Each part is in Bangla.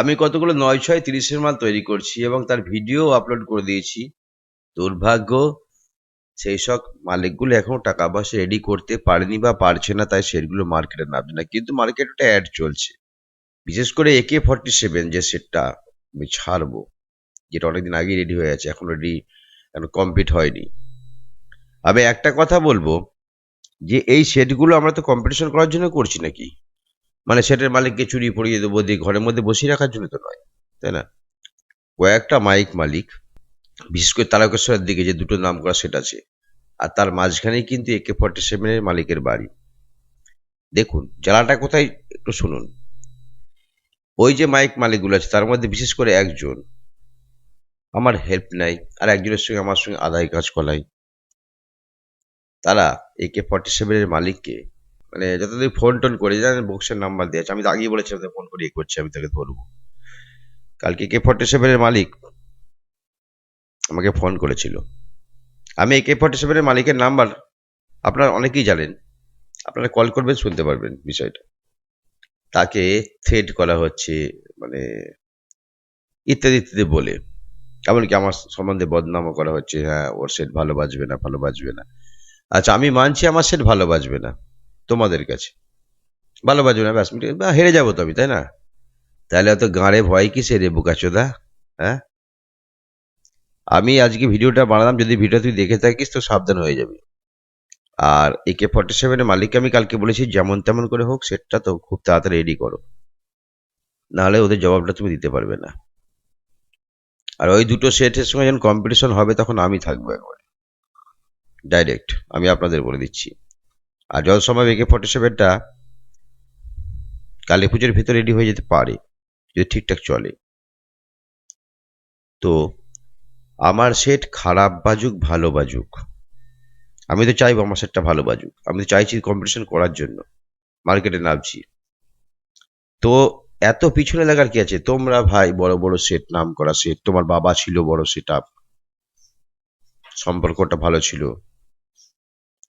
আমি কতগুলো নয় ছয় তিরিশের মাল তৈরি করছি এবং তার ভিডিও আপলোড করে দিয়েছি। দুর্ভাগ্য, সেই সব মালিকগুলো এখনও টাকা পয়সা রেডি করতে পারেনি বা পারছে না, তাই সেটগুলো মার্কেটে নামছে না। কিন্তু মার্কেটে একটা অ্যাড চলছে। বিশেষ করে একে ফর্টি সেভেন যে সেটটা আমি ছাড়বো। যেটা অনেকদিন আগে রেডি হয়ে আছে এখন রেডি এখন কমপ্লিট হয়নি। আমি একটা কথা বলব যে এই সেটগুলো আমরা তো কম্পিটিশন করার জন্য করছি নাকি? মানে সেটের মালিককে চুরি পড়িয়ে দেবো দিয়ে ঘরের মধ্যে বসিয়ে রাখার জন্য তো নয়, তাই না? কয়েকটা মাইক মালিক, বিশেষ করে তারকেশ্বরের দিকে যে দুটো নাম করা সেট আছে, আর তার মাঝখানেই কিন্তু একে ফর্টি সেভেনের মালিকের বাড়ি। দেখুন, জ্বালাটা কোথায় একটু শুনুন। ওই যে মাইক মালিকগুলো আছে, তার মধ্যে বিশেষ করে একজন, আমার হেল্প নাই, আর একজনের সঙ্গে আমার সঙ্গে আদায় কাজ করাই। তারা একে ফর্টি সেভেনের মালিককে মানে যতদিন ফোন টোন করে, জানেন বক্সের নাম্বার দিয়েছে। আমি আগেই বলেছি ফোন করে এ করছি, আমি তাকে ধরবো। কালকে কে ফর্টি সেভেনের মালিক আমাকে ফোন করেছিল। আমি একে ফর্টি সেভেনের মালিকের নাম্বার আপনারা অনেকেই জানেন। আপনারা কল করবেন, শুনতে পারবেন বিষয়টা। তাকে থ্রেড করা হচ্ছে মানে ইত্যাদি ইত্যাদি বলে। এমনকি আমার সম্বন্ধে বদনামও করা হচ্ছে হ্যাঁ ওর সেট ভালো বাজবে না, ভালো বাজবে না। আচ্ছা আমি মানছি আমার সেট ভালো বাজবে না। তোমাদের কাছে। ভালো বাজবে না, ব্যাস বা হেরে যাব তো আমি তাই না? তাহলে অত গাঁড়ে ভয় কিসে রে বুকাচোদা হ্যাঁ? আমি আজকে ভিডিওটা বানালাম, যদি ভিডিও তুই দেখে থাকিস তো সাবধান হয়ে যাবি। আর একে ফর্টি সেভেনের মালিককে আমি কালকে বলেছি, যেমন তেমন করে হোক, সেটটা তো খুব তাড়াতাড়ি রেডি করো। নাহলে ওদের জবাবটা তুমি দিতে পারবে না। আর ওই দুটো সেটের সঙ্গে যখন কম্পিটিশন হবে, তখন আমি থাকব একবারে। ডাইরেক্ট আমি আপনাদের বলে দিচ্ছি। আর যত সময় একে ফর্টি সেভেনটা কালী পুজোর ভিতরে রেডি হয়ে যেতে পারে, যদি ঠিকঠাক চলে। তো আমার সেট খারাপ বাজুক, ভালো বাজুক। আমি তো চাইব আমার সেটটা ভালো বাজুক। আমি তো চাইছি কম্পিটিশন করার জন্য মার্কেটে নামছি। তো এত পিছনে লাগার কি আছে? তোমরা ভাই বড় বড় সেট নাম করা সেট তোমার বাবা ছিল বড় সেট আপ সম্পর্কটা ভালো ছিল।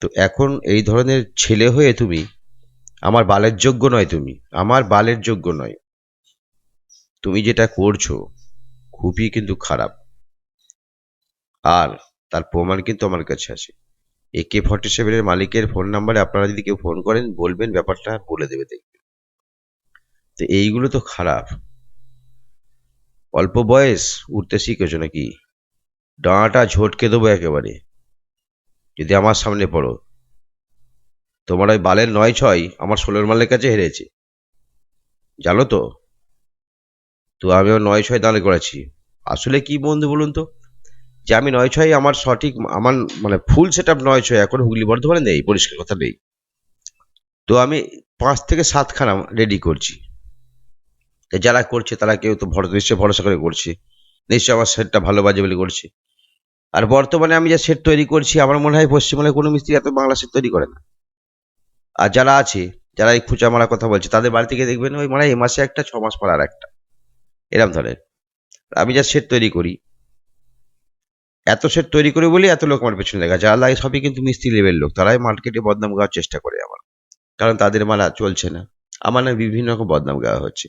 তো এখন এই ধরনের ছেলে হয়ে তুমি, আমার বালের যোগ্য নয় তুমি, আমার বালের যোগ্য নয়। তুমি যেটা করছ, খুবই কিন্তু খারাপ। আর তার প্রমাণ কিন্তু আমার কাছে আছে। এ কে ফর্টি সেভেনের মালিকের ফোন নাম্বারে আপনারা যদি কেউ ফোন করেন, বলবেন, ব্যাপারটা বলে দেবে দেখবেন তো এইগুলো তো খারাপ। অল্প বয়স, উঠতে শিখেছো নাকি? ডাঁটা ঝটকে দেবো একেবারে। যদি আমার সামনে পড়ো। তোমার ওই বালের নয় ছয় আমার ষোলোর মালের কাছে হেরেছে। জানো তো? তো আমি ওর নয় ছয় দাঁড় করেছি। আসলে কি বন্ধু বলুন তো? যে আমি নয় ছয় আমার সঠিক আমার মানে ফুল সেট আপ নয় ছয়, এখন হুগলি বর্ধমানে নেই, পরিষ্কার কথা নেই। তো আমি পাঁচ থেকে সাতখানা রেডি করছি। যারা করছে তারা কেউ তো ভরসা ভরসা করে করছে। নিশ্চয়ই আমার সেটটা ভালো বাজে বলে করছে। আর বর্তমানে আমি যে সেট তৈরি করছি, আমার মনে হয় পশ্চিমবঙ্গে কোনো মিস্ত্রি এত বাংলা সেট তৈরি করে না। আর যারা আছে, যারা এই খুচা মারা কথা বলছে, তাদের বাড়ি থেকে দেখবেন ওই মানে এ মাসে একটা, ছ মাস পর আর একটা। এরম ধরেন আমি যা সেট তৈরি করি, এত সেট তৈরি করি বলে এত লোক আমার পেছনে দেখা যারা লাগে সবই কিন্তু মিস্ত্রি লেভেল লোক। তারাই মার্কেটে বদনাম গাওয়ার চেষ্টা করে আমার। কারণ তাদের মালা চলছে না। আমার না বিভিন্ন রকম বদনাম গাওয়া হচ্ছে।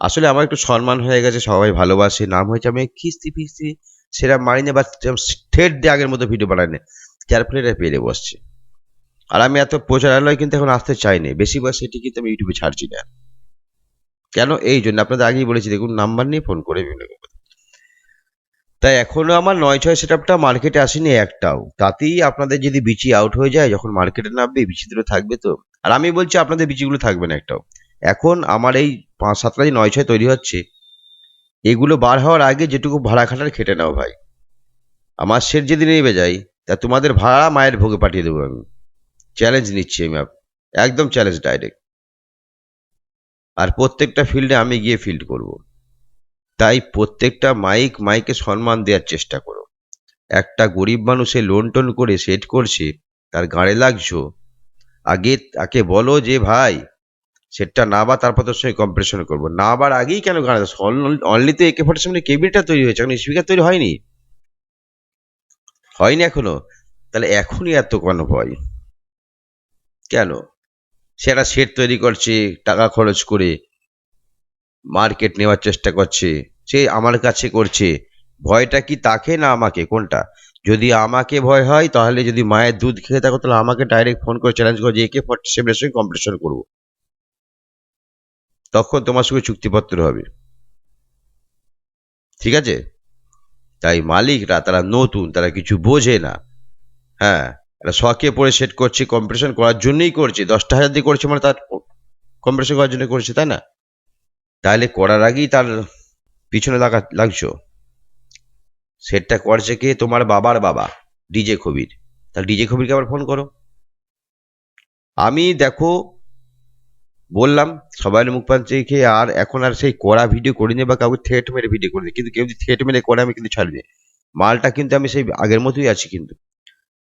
আসলে আমার একটু সম্মান হয়ে গেছে, সবাই ভালোবাসে। নাম হয়েছে আমি খিস্তি ফিস্তি সেরা মারি না বা থ্রেড দিয়ে আগের মতো ভিডিও বানায় না যার ফলে এটা পেরে বসছে আর আমি এত প্রচারালয় কিন্তু এখন আসতে চাই না বেশি বয়সে এটি কিন্তু আমি ইউটিউবে ছাড়ছি না। কেন? এই জন্য আপনাদের আগেই বলেছি, দেখুন, নাম্বার নিয়ে ফোন করে বিভিন্ন তাই এখনও আমার নয় ছয় সেট আপটা মার্কেটে আসেনি একটাও। তাতেই আপনাদের যদি বিচি আউট হয়ে যায়, যখন মার্কেটে নামবে বিচি দুটো থাকবে তো। আর আমি বলছি, আপনাদের বিচিগুলো থাকবে না একটাও। এখন আমার এই পাঁচ সাতটা যে নয় ছয় তৈরি হচ্ছে এগুলো বার হওয়ার আগে যেটুকু ভাড়া খাটার খেটে নাও ভাই। আমার সেট যেদিন নেবে যাই তা তোমাদের ভাড়া মায়ের ভোগে পাঠিয়ে দেবো আমি। চ্যালেঞ্জ নিচ্ছি আমি একদম চ্যালেঞ্জ ডাইরেক্ট আর প্রত্যেকটা ফিল্ডে আমি গিয়ে ফিল্ড করব। তাই প্রত্যেকটা মাইক মাইকে সম্মান দেওয়ার চেষ্টা করো। একটা গরিব মানুষে লোন টোন করে সেট করছে, তার গাড়ে লাগছো, আগে তাকে বলো যে, ভাই সেটটা না বা তারপর তোর সঙ্গে কম্পিটিশন করব। না আবার আগেই কেন অনলি তো একে ফোর্টি সেভেন কেবিলটা তৈরি হয়েছে। এখন স্পিকার তৈরি হয়নি? হয়নি এখনও? তাহলে এখনই এত কেন ভয়? কেন? সেটা সেট তৈরি করছে, টাকা খরচ করে মার্কেট নেওয়ার চেষ্টা করছে, সে আমার কাছে করছে। ভয়টা কি তাকে না আমাকে? কোনটা? যদি আমাকে ভয় হয়, তাহলে যদি মায়ের দুধ খেয়ে থাকো, তাহলে আমাকে ডাইরেক্ট ফোন করে চ্যালেঞ্জ করো যে একে ফর্টি সেভেনের সঙ্গে কম্পিটিশন করব। তখন তোমার সঙ্গে চুক্তিপত্র হবে। ঠিক আছে? তাই মালিকরা তারা নতুন, তারা কিছু বোঝে না। হ্যাঁ এরা শখে পড়ে সেট করছে কম্পিটিশন করার জন্যই করছে, দশটা হাজার দিয়ে করছে মানে তার কম্পিটিশন করার জন্য করছে, তাই না? তাহলে করার আগেই তার পিছনে লাগা, লাগছো। সেটটা করছে কে? তোমার বাবার বাবা, ডিজে কবির। তাহলে ডিজে কবিরকে আবার ফোন করো। আমি দেখো বললাম, সবাই মুখ পান চেখে আর এখন আর সেই কড়া ভিডিও করিনি বা কাউকে থ্রেট মেরে ভিডিও করিনি। কিন্তু কেউ যদি থ্রেট মেরে করে, আমি কিন্তু ছাড়বে মালটা কিন্তু আমি সেই আগের মতোই আছি কিন্তু।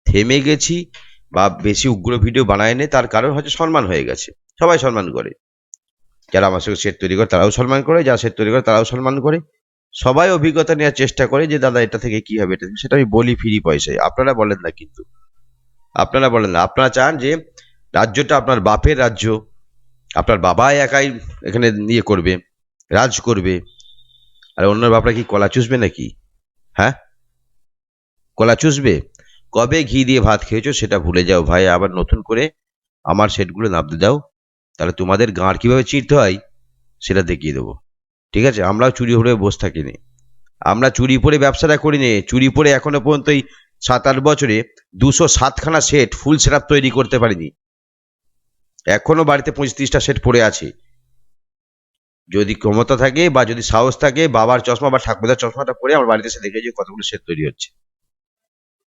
থেমে গেছি বা বেশি উগ্র ভিডিও বানায় নে তার কারণ হচ্ছে সম্মান হয়ে গেছে। সবাই সম্মান করে। যারা আমার সঙ্গে সেট তৈরি করে, তারাও সম্মান করে। যারা সেট তৈরি করে, তারাও সম্মান করে। সবাই অভিজ্ঞতা নেওয়ার চেষ্টা করে যে, দাদা, এটা থেকে কি হবে? এটা সেটা আমি বলি ফ্রি পয়সায়। আপনারা বলেন না কিন্তু। আপনারা বলেন না। আপনারা চান যে, রাজ্যটা আপনার বাপের রাজ্য আপনার বাবাই একাই এখানে ইয়ে করবে, রাজ করবে। আর অন্য বাপরা কি কলা চুষবে নাকি? হ্যাঁ? কলা চুষবে? কবে ঘি দিয়ে ভাত খেয়েছো সেটা ভুলে যাও ভাই, আবার নতুন করে আমার সেটগুলো নামতে দাও। তাহলে তোমাদের গাঁড় কীভাবে চিরতে হয় সেটা দেখিয়ে দেবো। ঠিক আছে? আমরাও চুরি হয়ে বসে থাকিনি আমরা চুরি পরে ব্যবসাটা করিনি চুরি পরে এখনও পর্যন্ত এই সাত আট বছরে দুশো সাতখানা সেট ফুল সেট তৈরি করতে পারিনি। এখনও বাড়িতে পঁয়ত্রিশটা সেট পড়ে আছে। যদি ক্ষমতা থাকে বা যদি সাহস থাকে, বাবার চশমা বা ঠাকুরদার চশমাটা পরে আমার বাড়িতে এসে দেখে যে কতগুলো সেট তৈরি হচ্ছে।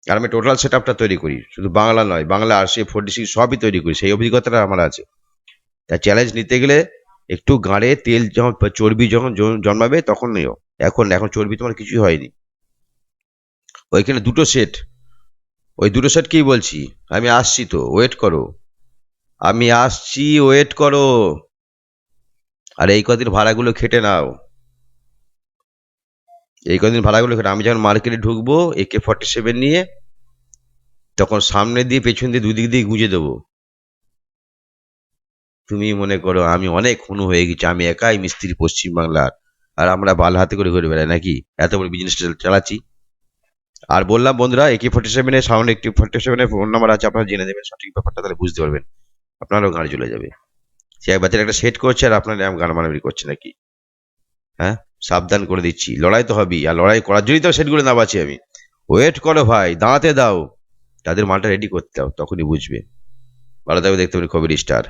আর আমি টোটাল সেট আপটা তৈরি করি, শুধু বাংলা নয়, বাংলা আরসি ফোর্টি সিক্স সবই তৈরি করি, সেই অভিজ্ঞতাটা আমার আছে। তা চ্যালেঞ্জ নিতে গেলে একটু গাঁড়ে তেল যখন চর্বি যখন জন্মাবে তখন নিও। এখন এখন চর্বি তোমার কিছুই হয়নি। ওইখানে দুটো সেট ওই দুটো সেট কি বলছি? আমি আসছি তো ওয়েট করো। আমি আসছি ওয়েট করো। আর এই কদিন ভাড়াগুলো খেটে নাও। এই কদিন ভাড়াগুলো খেটে আমি যখন মার্কেটে ঢুকবো একে ফর্টি সেভেন নিয়ে, তখন সামনে দিয়ে পেছন দিয়ে দুদিক দিয়ে গুঁজে দেবো। তুমি মনে করো আমি অনেক হুনু হয়ে গেছি, আমি একাই মিস্ত্রি পশ্চিমবাংলার। আর আমরা বাল হাতে করে ঘুরে বেড়াই নাকি? এত বড় বিজনেস চালাচ্ছি। আর বললাম, বন্ধুরা একে ফর্টি সেভেনের সামনে একটি ফর্টি সেভেনের ফোন নাম্বার আছে, আপনারা জেনে দেবেন সঠিক ব্যাপারটা, তাহলে বুঝতে পারবেন। আপনারও গাড়ি চলে যাবে। সে এক একটা সেট করছে আর আপনার এরকম গান মানাবি করছে নাকি? হ্যাঁ? সাবধান করে দিচ্ছি। লড়াই তো হবেই। আর লড়াই করার জন্যই তো সেটগুলো না বাঁচি আমি। ওয়েট করো ভাই, দাঁড়াতে দাও। তাদের মালটা রেডি করতে দাও, তখনই বুঝবে। ভালো থাকবে দেখতে পাবেন খবর স্টার